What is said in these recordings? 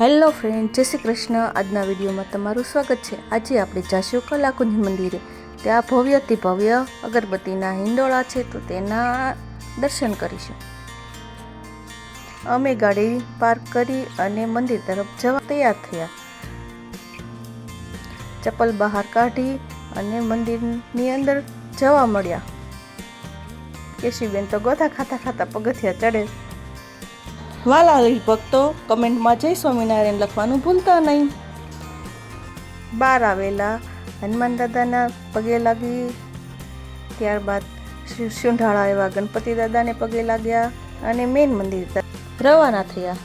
Hello friend, જય શ્રી કૃષ્ણ. આજના વિડીયોમાં તમારું સ્વાગત છે. આજે આપણે જાશું કલાકુંજ મંદિરે. ત્યાં ભવ્યથી ભવ્ય અગરબત્તીના હિંડોળા છે તો તેના દર્શન કરીશું. અમે ગાડી પાર્ક કરી અને મંદિર તરફ જવા તૈયાર થયા. ચપ્પલ બહાર કાઢી અને મંદિરની અંદર જવા મળ્યા. કેશીબેન તો ગોથા ખાતા ખાતા પગથિયા ચડે વાલા ભક્તો કમેન્ટમાં જય સ્વામિનારાયણ લખવાનું ભૂલતા નહીં. બહાર આવેલા હનુમાન દાદાના પગે લાગી ત્યારબાદ શ્રી સુંઢાળા એવા ગણપતિ દાદાને પગે લાગ્યા અને મેન મંદિર રવાના થયા.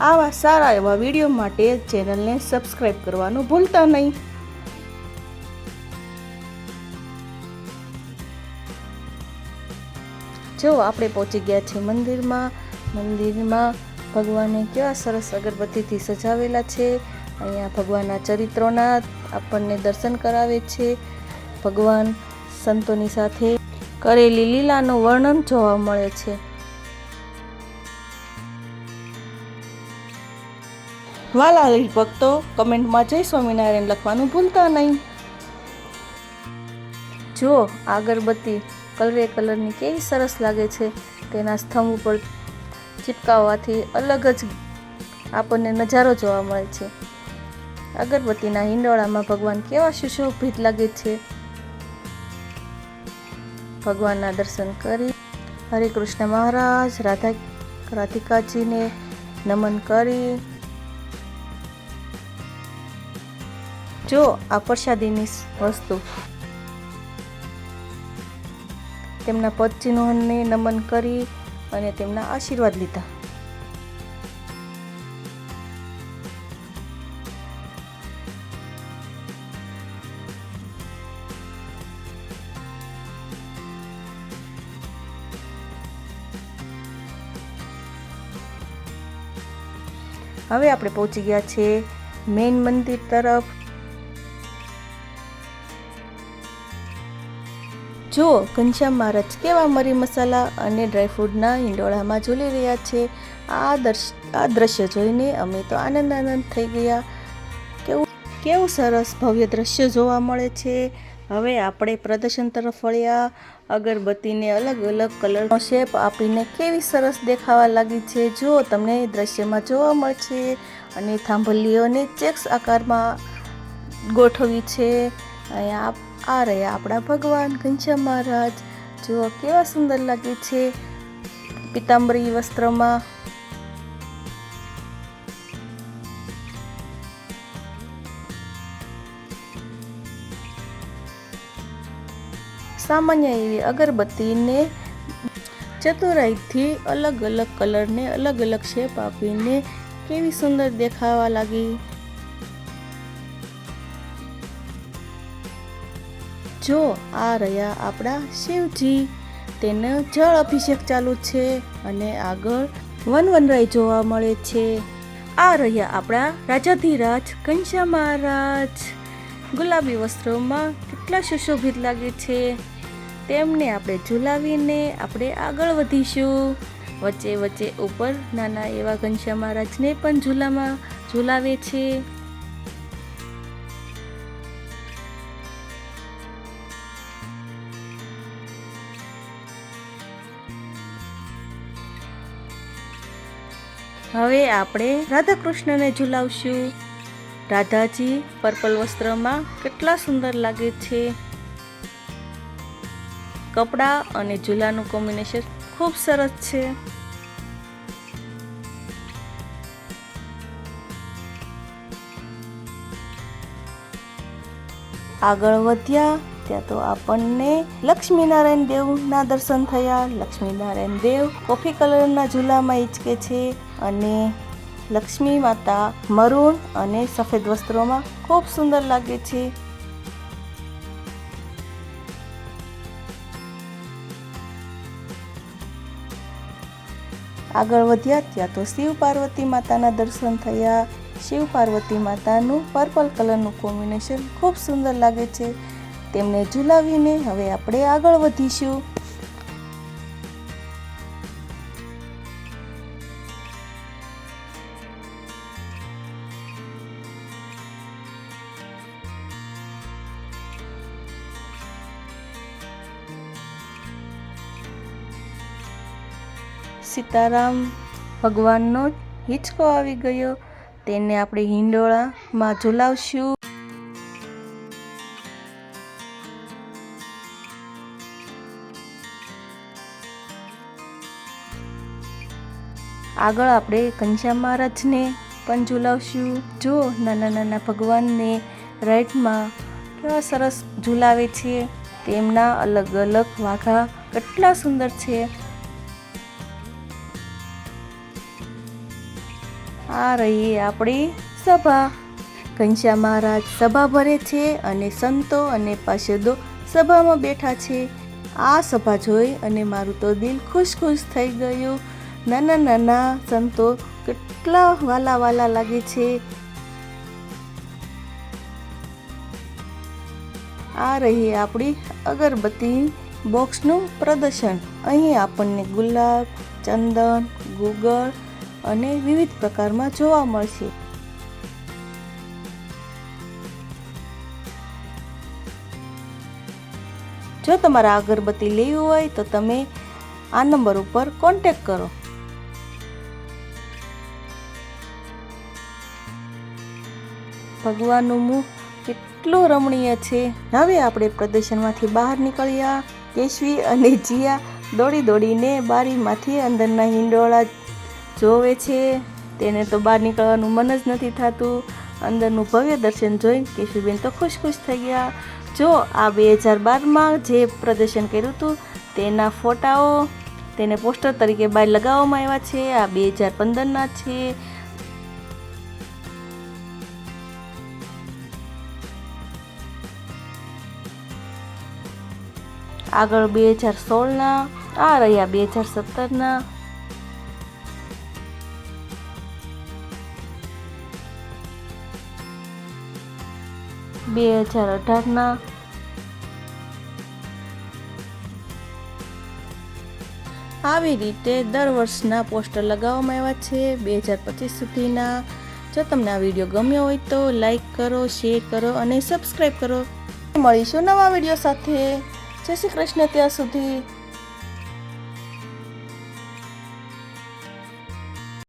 આવા સારા એવા વીડિયો માટે ચેનલને સબસ્ક્રાઈબ કરવાનું ભૂલતા નહીં. જો આપણે પહોંચી ગયા છીએ મંદિરમાં મંદિરમાં ભગવાને કેવા સરસ અગરબત્તીથી સજાવેલા છે? અહીંયા ભગવાનના ચરિત્રોના આપણને દર્શન કરાવે છે. ભગવાન સંતોની સાથે કરેલી લીલાનું વર્ણન જોવા મળે છે. વાલા ભક્તો કમેન્ટમાં જય સ્વામિનારાયણ લખવાનું ભૂલતા નહીં. જુઓ આ અગરબત્તી કલરે કલરની કેવી સરસ લાગે છે, તેના સ્તંભ ઉપર ચિપકાવવાથી અલગ જ આપણને નજારો જોવા મળે છે. અગરબત્તીના હિંડોળામાં ભગવાન કેવા સુશોભિત લાગે છે. ભગવાનના દર્શન કરી હરે કૃષ્ણ મહારાજ, રાધા, રાધિકાજીને નમન કરી. જો આ પ્રસાદીની વસ્તુ તેમના પદચિહ્નોને નમન કરી અને તેમના આશીર્વાદ લીધા. હવે આપણે પહોંચી ગયા છે મેઇન મંદિર તરફ. જુઓ ઘનશ્યામ મહારાજ કેવા મરી મસાલા અને ડ્રાયફ્રૂટના હિંડોળામાં ઝૂલી રહ્યા છે, આ દર્શ, આ દ્રશ્ય જોઈને અમે તો આનંદ આનંદ થઈ ગયા. કેવું કેવું સરસ ભવ્ય દ્રશ્ય જોવા મળે છે. હવે આપણે પ્રદર્શન તરફ વળ્યા. અગરબત્તીને અલગ અલગ કલરનો શેપ આપીને કેવી સરસ દેખાવા લાગી છે. જો તમને દ્રશ્યમાં જોવા મળશે અને થાંભલીઓને ચેક્સ આકારમાં ગોઠવી છે. અહીંયા આ રહ્યા આપણા ભગવાન ઘનશ્યામ મહારાજ. જુઓ કેવા સુંદર લાગે છે પિતાંબરી વસ્ત્રમાં. સામાન્ય એવી અગરબત્તીને ચતુરાઈથી અલગ અલગ કલરને અલગ અલગ શેપ આપીને કેવી સુંદર દેખાવા લાગી. જો આ રહ્યા આપણા શિવજી. તેને જળ અભિષેક ચાલુ છે અને આગળ વનવનરાય જોવા મળે છે. આ રહ્યા આપણા રાજાધિરાજ કંશા મહારાજ. ગુલાબી વસ્ત્રોમાં કેટલા સુશોભિત લાગે છે. તેમને આપણે ઝુલાવીને આપણે આગળ વધીશું. વચ્ચે વચ્ચે ઉપર નાના એવા ઘનશ્યા મહારાજને પણ ઝૂલામાં ઝુલાવે છે. હવે આપણે રાધા કૃષ્ણને ઝુલાવશું. રાધાજી પર્પલ વસ્ત્રમાં કેટલા સુંદર લાગે છે. કપડાં અને ઝૂલાનું કોમ્બિનેશન ખૂબ સરસ છે. આગળ વધ્યા ત્યાં તો આપણને લક્ષ્મીનારાયણ દેવના દર્શન થયા. લક્ષ્મીનારાયણ દેવ કોફી કલરના ઝૂલામાં ઈચકે છે. અને લક્ષ્મી માતા મરૂણ અને સફેદ વસ્ત્રોમાં ખૂબ સુંદર લાગે છે. આગળ વધ્યા ત્યાં તો શિવ પાર્વતી માતાના દર્શન થયા. શિવ પાર્વતી માતાનું પર્પલ કલરનું કોમ્બિનેશન ખૂબ સુંદર લાગે છે. તેમને ઝુલાવીને હવે આપણે આગળ વધીશું. સીતારામ ભગવાનનો હિંચકો આવી ગયો. તેને આપણે હિંડોળામાં ઝુલાવશું. આગળ આપણે કંચા મહારાજને પણ ઝુલાવશું. જો નાના નાના ભગવાનને રાઈટમાં કેવા સરસ ઝુલાવે છે, તેમના અલગ અલગ વાઘા કેટલા સુંદર છે. આ રહી આપણી સભા. ઘનશ્યામ મહારાજ સભા ભરે છે અને સંતો અને પાર્ષદો સભામાં બેઠા છે. આ સભા જોઈ અને મારું તો દિલ ખુશ ખુશ થઈ ગયું. નાના નાના સંતો કેટલા વાલા વાલા લાગે છે. આ રહી આપણી અગરબત્તી બોક્સનું પ્રદર્શન. અહીં આપણને ગુલાબ, ચંદન ગુગળ અને વિવિધ પ્રકારમાં જોવા મળશે. જો તમારે અગરબત્તી લેવી હોય તો તમે આ નંબર ઉપર કોન્ટેક કરો. ભગવાનનું મુખ કેટલું રમણીય છે. હવે આપણે પ્રદર્શનમાંથી બહાર નીકળ્યા. કેશવી અને જીયા દોડી દોડીને બારીમાંથી અંદરના હિંડોળા જોવે છે. તેને તો બહાર નીકળવાનું મન જ નથી થતું. અંદરનું ભવ્ય દર્શન જોઈ કેશુબેન તો ખુશ ખુશ થઈ ગયા. જો આ બે હજાર બારમાં જે પ્રદર્શન કર્યું હતું, તેના ફોટાઓ તેને પોસ્ટર તરીકે બહાર લગાવવામાં આવ્યા છે. આ બે હજાર પંદરના છે. આગળ બે હજાર સોળના, આ રહ્યા બે હજાર સત્તરના. બે હજાર અઢારના. આવી રીતે દર વર્ષના પોસ્ટર લગાવવામાં આવ્યા છે બે હજાર પચીસ સુધીના. જો તમને આ વીડિયો ગમ્યો હોય તો લાઈક કરો, શેર કરો અને સબસ્ક્રાઈબ કરો. મળીશું નવા વીડિયો સાથે. જય શ્રી કૃષ્ણ, ત્યાં સુધી.